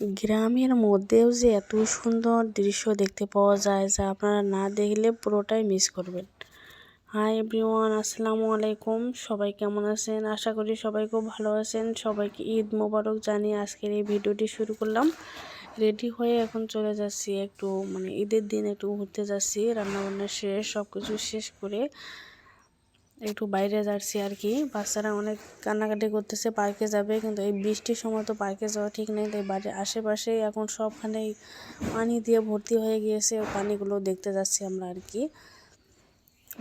গ্রামের মধ্যেও যে এত সুন্দর দৃশ্য দেখতে পাওয়া যায় যা আপনারা না দেখলে পুরোটাই মিস করবেন। হাই এভরিওয়ান আসসালামু আলাইকুম। সবাই কেমন আছেন? আশা করি সবাই খুব ভালো আছেন। সবাইকে ঈদ মোবারক জানিয়ে আজকের এই ভিডিওটি শুরু করলাম। রেডি হয়ে এখন চলে যাচ্ছি একটু মানে ঈদের দিন একটু ঘুরতে যাচ্ছি। রান্নাবান্না শেষ সব কিছু শেষ করে একটু বাইরে যাচ্ছি আর কি। বাচ্চারা অনেক কান্নাকাটি করতেছে, পার্কে যাবে, কিন্তু এই বৃষ্টির সময় তো পার্কে যাওয়া ঠিক নেই, তাই বাড়ির আশেপাশে এখন সবখানেই পানি দিয়ে ভর্তি হয়ে গিয়েছে পানিগুলো দেখতে যাচ্ছি আমরা আর কি।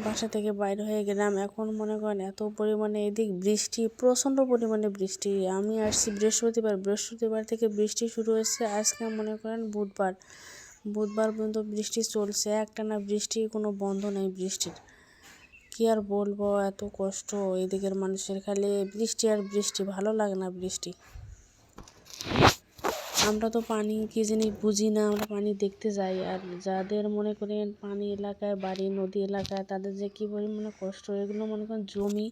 বাসা থেকে বাইরে হয়ে গেলাম, এখন মনে করেন এত পরিমাণে এদিক বৃষ্টি, প্রচণ্ড পরিমাণে বৃষ্টি। আমি আসছি বৃহস্পতিবার বৃহস্পতিবার থেকে বৃষ্টি শুরু হয়েছে, আজকে মনে করেন বুধবার। বুধবার পর্যন্ত বৃষ্টি চলছে, একটানা বৃষ্টি, কোনো বন্ধ নেই বৃষ্টির। কি আর বলব, এত কষ্ট। এদিকের মানুষের খালি বৃষ্টি আর বৃষ্টি, ভালো লাগে না বৃষ্টি। আমরা তো পানি কি জিনিস বুঝি না, আমরা পানি দেখতে যাই। আর যাদের মনে করেন পানি এলাকায়, বাড়ি, নদী এলাকায়, তাদের যে কী পরিমাণে কষ্ট, এগুলো মনে করেন জমি।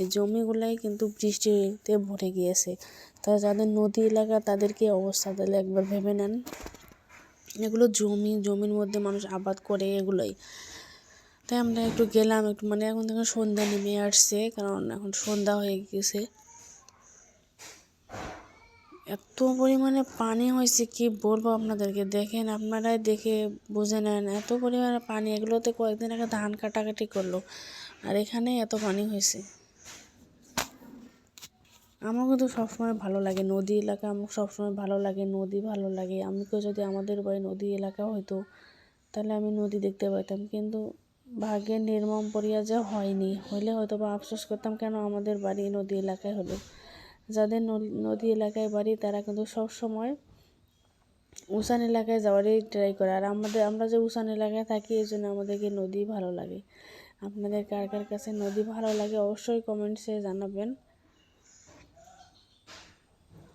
এই জমিগুলাই কিন্তু বৃষ্টিতে ভরে গিয়েছে। তা যাদের নদী এলাকা, তাদের কি অবস্থা? তাহলে একবার ভেবে নেন। এগুলো জমি, জমির মধ্যে মানুষ আবাদ করে এগুলোই। তাই আমরা একটু গেলাম একটু মানে এখন দেখুন সন্ধ্যা নেমে আসছে, কারণ এখন সন্ধ্যা হয়ে গেছে। এত পরিমাণে পানি হয়েছে, কি বলব আপনাদেরকে? দেখেন, আপনারাই দেখে বুঝে নেন, এত পরিমাণে পানি, এগুলোতে কয়েকদিন আগে ধান কাটাকাটি করল, আর এখানে এত পানি হয়েছে। আমার কিন্তু সবসময় ভালো লাগে, নদী এলাকা আমার সবসময় ভালো লাগে, নদী ভালো লাগে। আমি কেউ যদি আমাদের বাড়ি নদী এলাকা হইতো, তাহলে আমি নদী দেখতে পাইতাম, কিন্তু ভাগ্যের নির্মম পরিয়া যে হয়নি, হইলে হয়তো বা আফসোস করতাম, কেন আমাদের বাড়ি নদী এলাকায় হলো? যাদের নদী এলাকায় বাড়ি, তারা কিন্তু সব সময় উষান এলাকায় যাওয়ারই ট্রাই করে। আর আমাদের, আমরা যে উষান এলাকায় থাকি, এই জন্য আমাদেরকে নদী ভালো লাগে। আপনাদের কার কার কাছে নদী ভালো লাগে, অবশ্যই কমেন্টসে জানাবেন।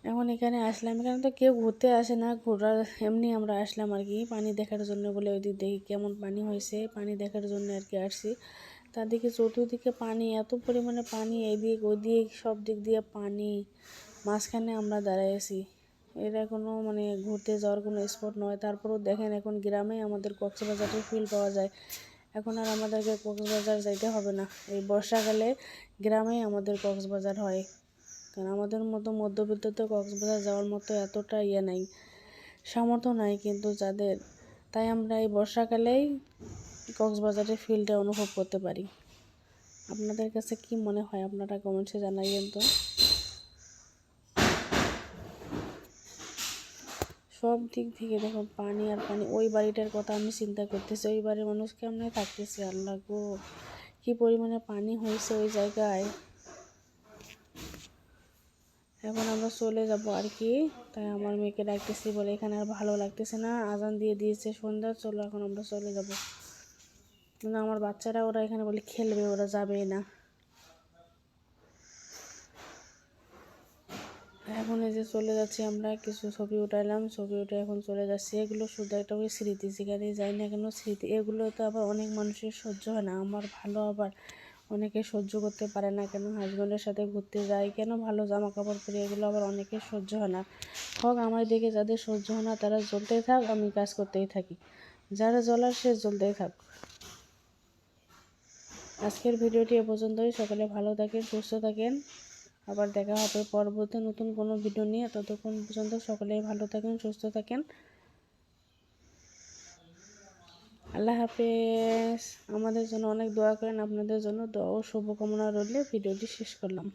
এখন এখানে আসলাম। এখানে তো কেউ ঘুরতে আসে না, ঘোরার এমনি আমরা আসলাম আর কি। পানি দেখার জন্য বলে ওই দিক দেখি কেমন পানি হয়েছে। পানি দেখার জন্য আর কি আসছি। তারদিকে চতুর্দিকে পানি, এত পরিমাণে পানি এদিক ওদিক, সব দিক দিয়ে পানি। মাঝখানে আমরা দাঁড়াই আছি। এটা কোনো মানে ঘুরতে যাওয়ার কোনো স্পট নয়। তারপরেও দেখেন এখন গ্রামে আমাদের কক্সবাজারের ফিল পাওয়া যায়। এখন আর আমাদেরকে কক্সবাজার যাইতে হবে না। এই বর্ষাকালে গ্রামেই আমাদের কক্সবাজার হয়। কারণ আমাদের মতো মধ্যবিত্ততে কক্সবাজার যাওয়ার মতো এতটা ইয়ে নাই, সামর্থ্য নাই কিন্তু যাদের। তাই আমরা এই বর্ষাকালেই কক্সবাজারের ফিলটা অনুভব করতে পারি। আপনাদের কাছে কি মনে হয়? আপনারা কমেন্টসে জানাইবেন তো। সব দিক থেকে দেখো পানি আর পানি, ওই বাড়িটার কথা আমি চিন্তা করতেছি। ওই বাড়ির মানুষ কেমনে থাকতেছি, আল্লাহ গো, কী পরিমাণে পানি হয়েছে ওই জায়গায়। এখন আমরা চলে যাব আর কি। তাই আমার মেয়েকে ডাকতেছি বলে এখানে আর ভালো লাগতেছে না, আজান দিয়ে দিয়েছে সন্ধ্যা, চলো এখন আমরা চলে যাব। কিন্তু আমার বাচ্চারা, ওরা এখানে বলে খেলবে, ওরা যাবে না। এখন এই যে চলে যাচ্ছি আমরা, কিছু ছবি উঠাইলাম, ছবি উঠে এখন চলে যাচ্ছি। এগুলো শুধু একটা ওই স্মৃতি, যেখানে যাই না কেন স্মৃতি, এগুলো তো আবার অনেক মানুষের সহ্য হয় না। আমার ভালো আবার অনেকে সহ্য করতে পারে না কেন? হাজব্যান্ডের সাথে ঘুরতে যায় কেন? ভালো জামা কাপড় পরে এগুলো আবার অনেকে সহ্য হয় না। হোক, আমার দিকে যাদের সহ্য হয় না, তারা জ্বলতেই থাক, আমি কাজ করতেই থাকি। যারা জ্বলার, সে জ্বলতেই থাক। আজকের ভিডিওটি এ পর্যন্তই। সকালে ভালো থাকেন, সুস্থ থাকেন। আবার দেখা হবে পরবর্তী নতুন কোনো ভিডিও নিয়ে। ততক্ষণ পর্যন্ত সকলেই ভালো থাকেন, সুস্থ থাকেন। আল্লাহ হাফেজ। আমাদের জন্য অনেক দোয়া করেন। আপনাদের জন্য দোয়া ও শুভকামনা রইলে ভিডিওটি শেষ করলাম।